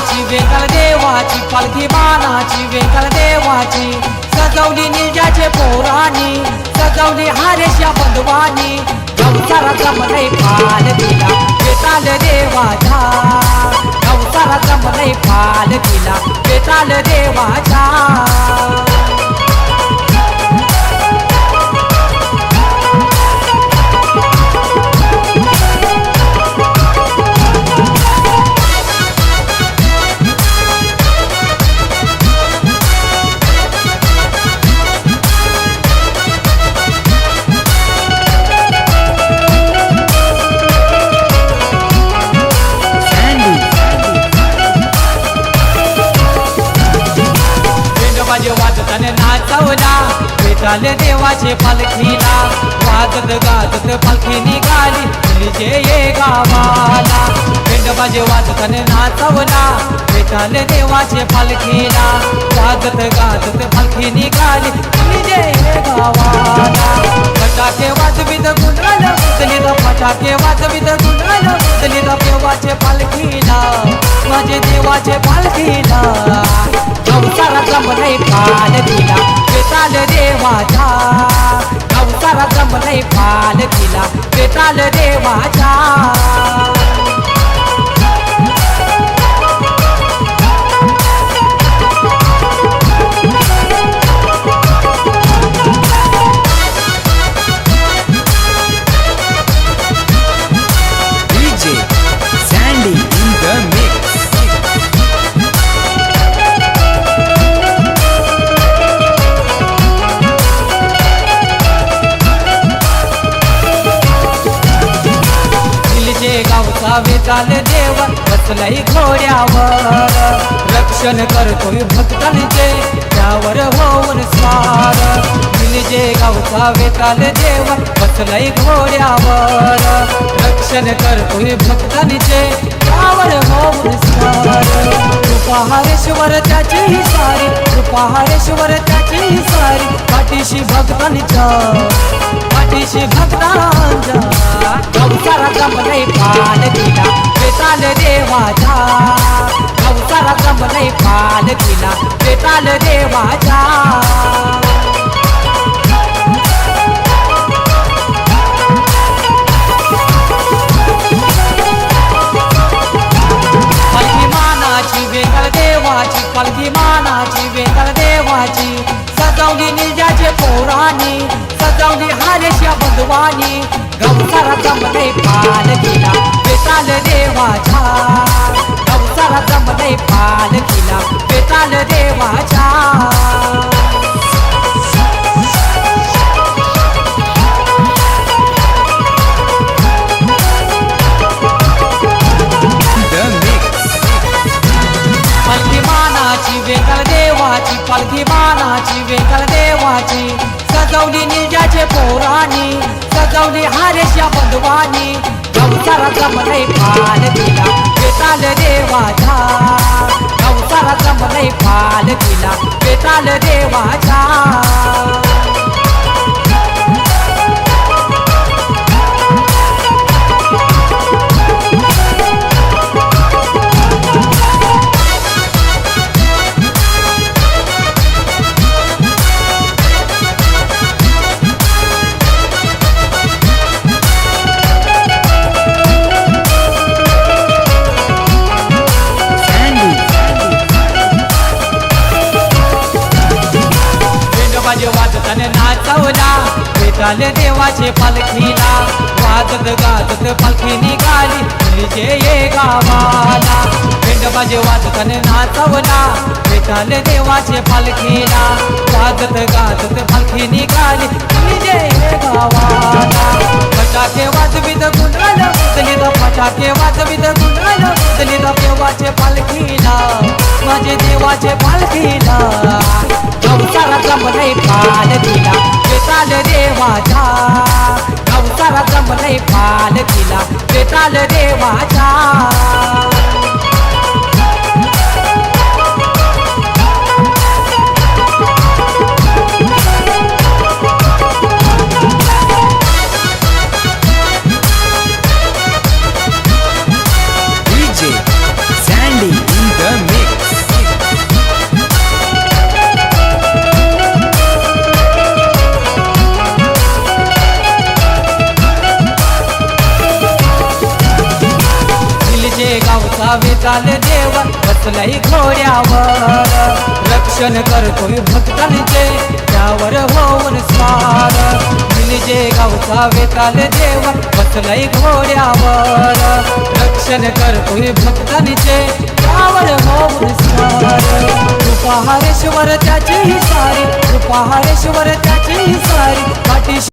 देवाची वेंगल देवाची पालखी बाणाची वेंगल देवाची. सजवली निजाचे पोराणी सजवली हारेशा बंधवानी नवसारा जमलय पाल दिला बेताल देवाचा. नवसारा जमलय पाल दिला बेताल देवाचा. बेताल देवाचे पालखीला वाजत गाजत पालखी निघाली. म्हणजे ये गावाला. वेंडोबाजे वाजताने नाचवला. भेटाले देवाचे पालखीला वाजत गाजत पालखी निघाली. म्हणजे ये गावाला. फटाके वाजवीत गुंडाल. उचलीत फटाके वाजवीत गुंडाल. उचलीत देवाचे पालखीला माझे देवाचे पालखीला संसाराचा मनै पाल दिला. बेताल देवाचा संसाराचा मनै फाल दिला बेताल देवाचा गावचा वेताल देव बसलाय घोड्यावर. रक्षण करतोय भक्तांचे त्यावर होऊन स्वार. दिलजे गावचा वेताल देव बसलाय घोड्यावर. रक्षण करतोय भक्तांचे त्यावर होऊन स्वार. कृपाहारेश्वर त्याची ही सारी कृपाहारेश्वर त्याची ही सारी पाठीशी भक्तांच्या पाठीशी भक्तांच्या संसाराचा मनै फाल दिला बेताल देवाचा. संसाराचा मनै फाल दिला बेताल देवाचा. पलगी मानाची वेंगळ देवाची. सजवली निज वेंगळ पोराने सजवली हारेच्या पोरानी सजवली हारेशा बंधवानी गवसाराचा मध्ये पाल केला बेताल देवाच्या गवसारा जमले पाल केला बेताल देवाच्या पालखी मानाची वेगळ देवाची पालखी मानाची वेगळ सजवली निजाचे पोराणी सजवली हारेशा बंधवानी संसाराचा मनै पाल दिला बेताल देवाचा संसाराचा मनै पाल दिला बेताल देवाचा बेताल देवाचे पालखीला. वाजत गाजत पालखी निघाली. मुलीचे ये गावाला. वेंडोबाजे वाजताने नाचवला. भेटाले देवाचे पालखीला. वाजत गाजत पालखी निघाली. मुलीचे ये गावाला. फटाके वाजवित गुंडाल. दलित फटाके वाजवित गुंडाल. दलित देवाचे पालखीला. माझे देवाचे पालखीला. संसाराचा मनै पाल दिला बेताल देवाचा संसाराचा मनै फाल दिला बेताल देवाचा वेताले देव बसलाय घोड्यावर. रक्षण करतोय भक्तांचे त्यावर होऊन स्वार. निजे गावचा वेताल देव बसलाय घोड्यावर. रक्षण करतोय भक्तांचे त्यावर होऊन स्वार. कृपाहारेश्वर त्याची ही सारी कृपाहारेश्वर त्याची सारी. पाठी